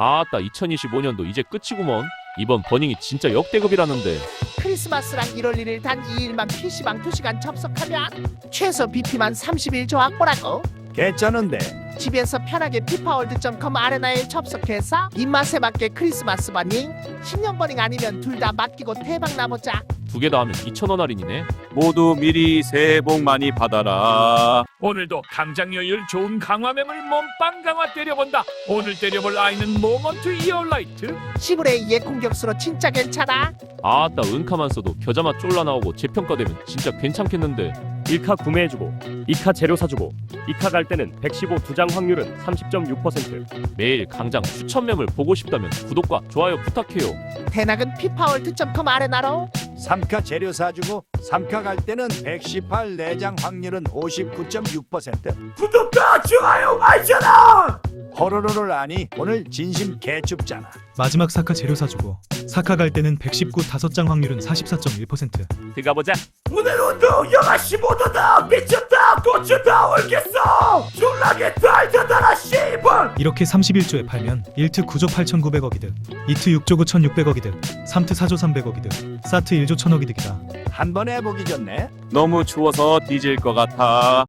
아따 2025년도 이제 끝이구먼. 이번 버닝이 진짜 역대급이라는데. 크리스마스랑 1월 1일 단 2일만 PC방 2시간 접속하면 최소 BP만 31조 확보라고 괜찮은데 집에서 편하게 피파월드.com 아레나에 접속해서 입맛에 맞게 크리스마스 버닝 10년 버닝 아니면 둘 다 맡기고 대박 나보자 두 개 다 하면 2,000원 할인이네. 모두 미리 새해 복 많이 받아라. 오늘도 강장여율 좋은 강화mem을 몸빵 강화 때려본다. 오늘 때려볼 아이는 모먼트 이어라이트. 시브레 2의 공격수로 진짜 괜찮아 아따 은카만 써도 겨자맛 쫄라 나오고 재평가되면 진짜 괜찮겠는데. 1카 구매해주고 2카 재료 사주고 2카 갈 때는 115 두장 확률은 30.6% 매일 강장 추천 매물 보고 싶다면 구독과 좋아요 부탁해요. 대낙은 피파월드.com 아레나로 3카 재료 사주고 3카 갈 때는 118 내장 확률은 59.6% 구독과 좋아요 알잖아. 호로로를 아니 오늘 진심 개춥잖아 마지막 사카 재료 사주고 사카 갈 때는 119 다섯 장 확률은 44.1% 들어가보자 오늘 온도 영하 15도다. 미쳤다. 고추다. 올겠어. 졸라게 달려다라 씨발. 이렇게 31조에 팔면 1트 9조 8,900억 이 득 2트 6조 9,600억 이 득 3트 4조 300억 이 득 사트 1조 1,000억 이 득이다 한번 해보기 좋네 너무 추워서 뒤질 것 같아.